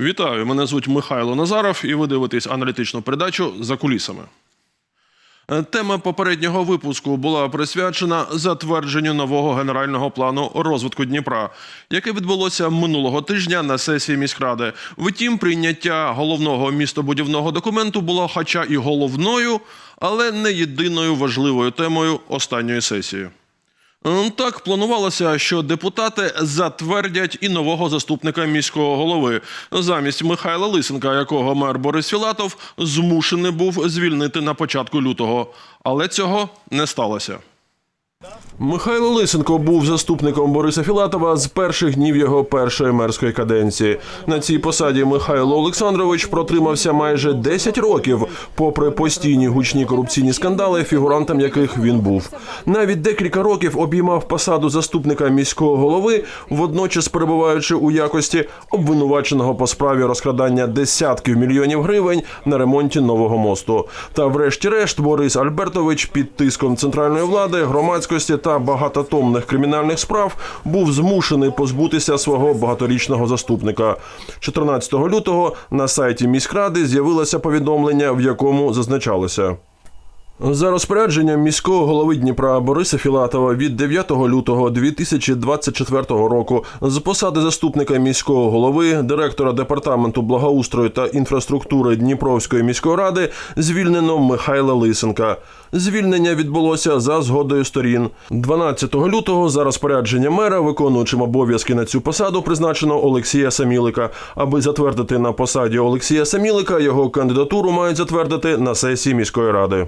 Вітаю! Мене звуть Михайло Назаров, і ви дивитесь аналітичну передачу за кулісами. Е, Тема попереднього випуску була присвячена затвердженню нового генерального плану розвитку Дніпра, яке відбулося минулого тижня на сесії міськради. Втім, прийняття головного містобудівного документу було, хоча і головною, але не єдиною важливою темою останньої сесії. М, Так планувалося, що депутати затвердять і нового заступника міського голови замість Михайла Лисенка, якого мер Борис Філатов змушений був звільнити на початку лютого. Але цього не сталося. Михайло Лисенко був заступником Бориса Філатова з перших днів його першої мерської каденції. На цій посаді Михайло Олександрович протримався майже 10 років, попри постійні гучні корупційні скандали, фігурантом яких він був. Навіть декілька років обіймав посаду заступника міського голови, водночас перебуваючи у якості обвинуваченого по справі розкрадання десятків мільйонів гривень на ремонті нового мосту. Та, врешті-решт, Борис Альбертович під тиском центральної влади, громадськості та багатотомних кримінальних справ був змушений позбутися свого багаторічного заступника. 14 лютого на сайті міськради з'явилося повідомлення, в якому зазначалося. За розпорядженням міського голови Дніпра Бориса Філатова від 9 лютого 2024 року з посади заступника міського голови, директора департаменту благоустрою та інфраструктури Дніпровської міської ради звільнено Михайла Лисенка. Звільнення відбулося за згодою сторін. 12 лютого за розпорядженням мера, виконуючим обов'язки на цю посаду, призначено Олексія Самілика. Аби затвердити на посаді Олексія Самілика, його кандидатуру мають затвердити на сесії міської ради.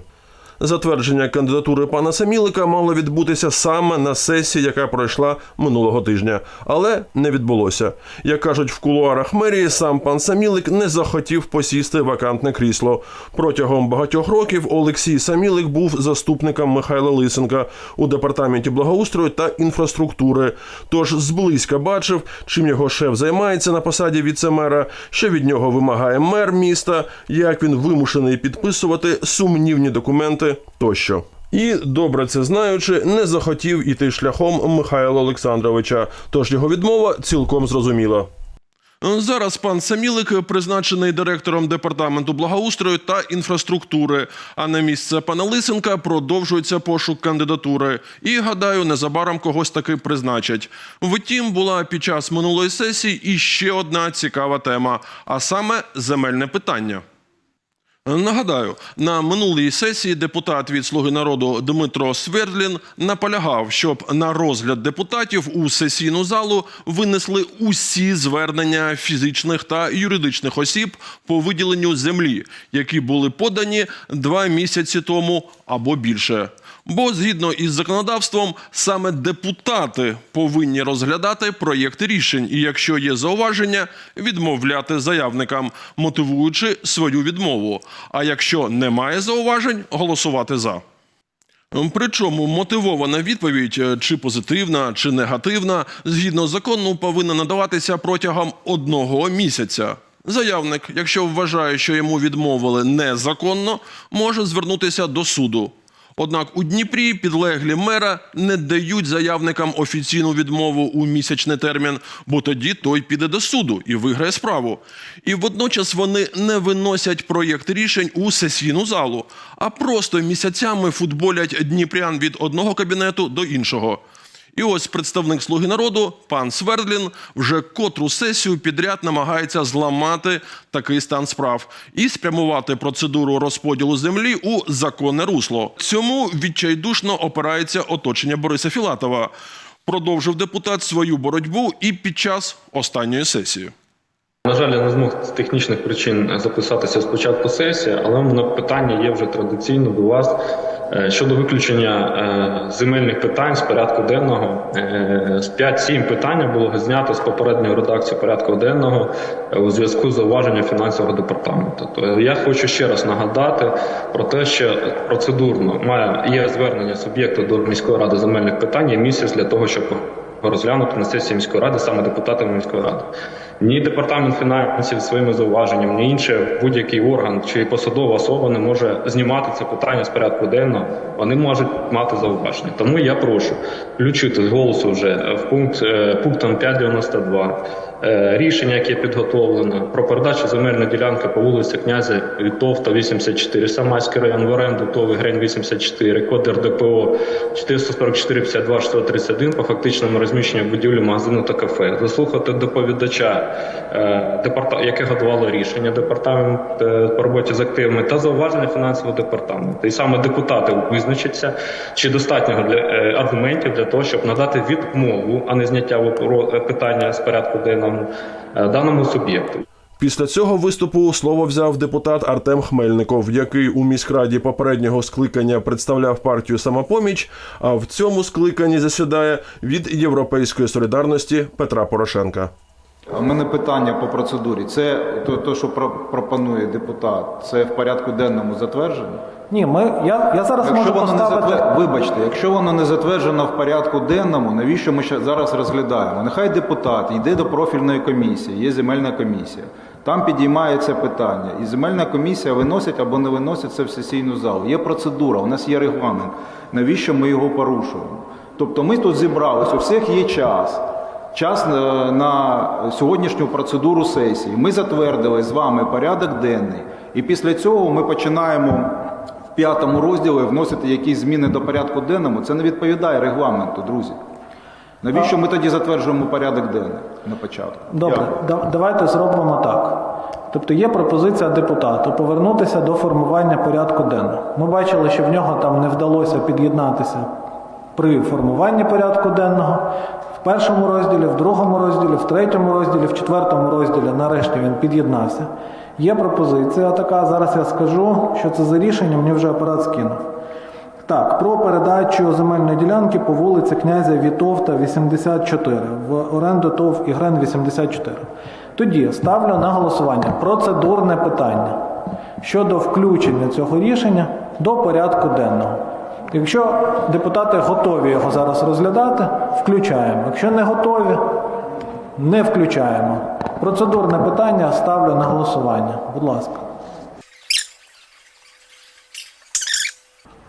Затвердження кандидатури пана Самілика мало відбутися саме на сесії, яка пройшла минулого тижня, але не відбулося. Як кажуть в кулуарах мерії, сам пан Самілик не захотів посісти вакантне крісло. Протягом багатьох років Олексій Самілик був заступником Михайла Лисенка у департаменті благоустрою та інфраструктури. Тож зблизька бачив, чим його шеф займається на посаді віцемера, що від нього вимагає мер міста, як він вимушений підписувати сумнівні документи тощо. І добре це знаючи, не захотів іти шляхом Михайла Олександровича, тож його відмова цілком зрозуміла. Зараз пан Самілик призначений директором департаменту благоустрою та інфраструктури. А на місце пана Лисенка продовжується пошук кандидатури. І гадаю, незабаром когось таки призначать. Втім, була під час минулої сесії і ще одна цікава тема, а саме земельне питання. Нагадаю, на минулій сесії депутат від Слуги народу Дмитро Свердлін наполягав, щоб на розгляд депутатів у сесійну залу винесли усі звернення фізичних та юридичних осіб по виділенню землі, які були подані два місяці тому або більше. Бо згідно із законодавством, саме депутати повинні розглядати проєкти рішень, і якщо є зауваження, відмовляти заявникам, мотивуючи свою відмову. А якщо немає зауважень, голосувати за. Причому мотивована відповідь, е, чи позитивна, чи негативна, згідно закону, повинна надаватися протягом одного місяця. Заявник, якщо вважає, що йому відмовили незаконно, може звернутися до суду. Однак у Дніпрі підлеглі мера не дають заявникам офіційну відмову у місячний термін, бо тоді той піде до суду і виграє справу. І водночас вони не виносять проєкт рішень у сесійну залу, а просто місяцями футболять дніпрян від одного кабінету до іншого. І ось представник Слуги народу, пан Свердлін, вже котру сесію підряд намагається зламати такий стан справ і спрямувати процедуру розподілу землі у законне русло. Цьому відчайдушно опирається оточення Бориса Філатова. Продовжив депутат свою боротьбу і під час останньої сесії. На жаль, я не змог з технічних причин записатися спочатку сесії, але питання є вже традиційно до вас щодо виключення е, земельних питань з порядку денного. Е, З 5-7 питання було знято з попередньої редакції порядку денного е, у зв'язку з зауваженням фінансового департаменту. То я хочу ще раз нагадати про те, що процедурно має є звернення суб'єкту до міської ради земельних питань є місяць для того, щоб розглянути на сесії міської ради саме депутатами міської ради. Ні департамент фінансів своїми зауваженнями, ні інший будь-який орган чи посадова особа не може знімати це питання з порядку денного. Вони можуть мати зауваження. Тому я прошу включити з голосу вже в пункт е, пунктом 5.92 е, рішення, яке підготовлено про передачу земельної ділянки по вулиці князя Вітовта 84, Самайський район в оренду ТОВ Грень 84, код РДПО 444 52 631 по фактичному розміщенню будівлі магазину та кафе. Заслухати доповідача, е, яке готувало рішення департамент е, по роботі з активами та зауваження фінансового департаменту. І саме депутати визначаться, чи достатньо для е, аргументів для того, щоб надати відмову, а не зняття е, питання з порядку денному е, даному суб'єкту. Після цього виступу слово взяв депутат Артем Хмельников, який у міськраді попереднього скликання представляв партію самопоміч, а в цьому скликанні засідає від Європейської солідарності Петра Порошенка. А в мене питання по процедурі. Це то, то що про- пропонує депутат, це в порядку денному затверджено? Ні, ми, я, я зараз Якщо можу воно не поставити. затвер... вибачте, якщо воно не затверджено в порядку денному, навіщо ми зараз розглядаємо? Нехай депутат йде до профільної комісії, є земельна комісія. Там підіймається питання, і земельна комісія виносить або не виносить це в сесійну залу. Є процедура, у нас є регламент. Навіщо ми його порушуємо? Тобто ми тут зібралися, у всіх є час. Час е, на сьогоднішню процедуру сесії. Ми затвердили з вами порядок денний, і після цього ми починаємо в п'ятому розділі вносити якісь зміни до порядку денному. Це не відповідає регламенту, друзі. Навіщо ми тоді затверджуємо порядок денний на початку? Добре, Дякую. да- давайте зробимо так. Тобто є пропозиція депутата повернутися до формування порядку денного. Ми бачили, що в нього там не вдалося під'єднатися при формуванні порядку денного. В першому розділі, в другому розділі, в третьому розділі, в четвертому розділі нарешті він під'єднався. Є пропозиція така, зараз я скажу, що це за рішення, мені вже апарат скинув. Так, про передачу земельної ділянки по вулиці князя Вітовта 84 в оренду ТОВ Ігрен 84. Тоді ставлю на голосування процедурне питання щодо включення цього рішення до порядку денного. Якщо депутати готові його зараз розглядати, включаємо. Якщо не готові, не включаємо. Процедурне питання ставлю на голосування. Будь ласка.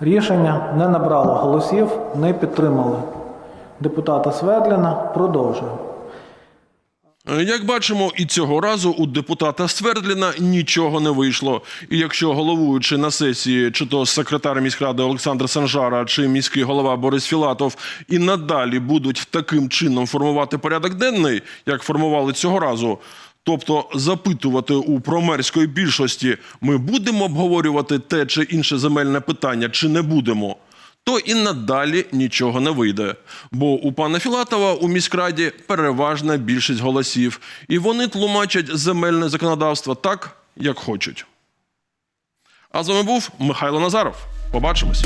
Рішення не набрало голосів, не підтримали депутата Свердліна. Продовжуємо. Як бачимо, і цього разу у депутата Свердліна нічого не вийшло. І якщо головуючи на сесії, чи то секретар міськради Олександр Санжара, чи міський голова Борис Філатов і надалі будуть таким чином формувати порядок денний, як формували цього разу. Тобто запитувати у промерської більшості, ми будемо обговорювати те чи інше земельне питання, чи не будемо, то і надалі нічого не вийде. Бо у пана Філатова у міськраді переважна більшість голосів, і вони тлумачать земельне законодавство так, як хочуть. А з вами був Михайло Назаров. Побачимось.